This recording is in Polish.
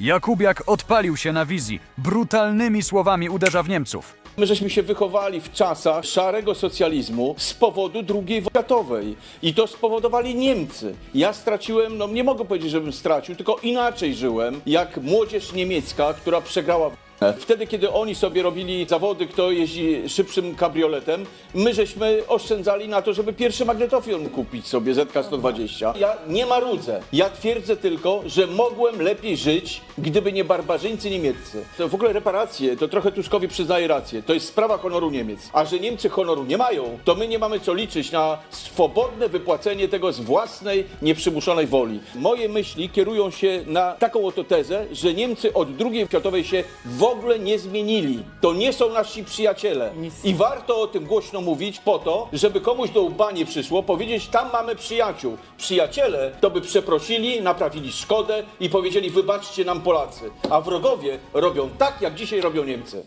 Jakubiak odpalił się na wizji. Brutalnymi słowami uderza w Niemców. My żeśmy się wychowali w czasach szarego socjalizmu z powodu II wojny światowej. I to spowodowali Niemcy. Ja straciłem, no nie mogę powiedzieć, żebym stracił, tylko inaczej żyłem, jak młodzież niemiecka, która przegrała. Wtedy, kiedy oni sobie robili zawody, kto jeździ szybszym kabrioletem, my żeśmy oszczędzali na to, żeby pierwszy magnetofon kupić sobie ZK-120. Ja nie marudzę. Ja twierdzę tylko, że mogłem lepiej żyć, gdyby nie barbarzyńcy niemieccy. To w ogóle reparacje, to trochę Tuskowi przyznaje rację. To jest sprawa honoru Niemiec. A że Niemcy honoru nie mają, to my nie mamy co liczyć na swobodne wypłacenie tego z własnej, nieprzymuszonej woli. Moje myśli kierują się na taką oto tezę, że Niemcy od II światowej się ogóle nie zmienili. To nie są nasi przyjaciele. I warto o tym głośno mówić po to, żeby komuś do łba nie przyszło powiedzieć, tam mamy przyjaciół. Przyjaciele to by przeprosili, naprawili szkodę i powiedzieli, wybaczcie nam Polacy. A wrogowie robią tak, jak dzisiaj robią Niemcy.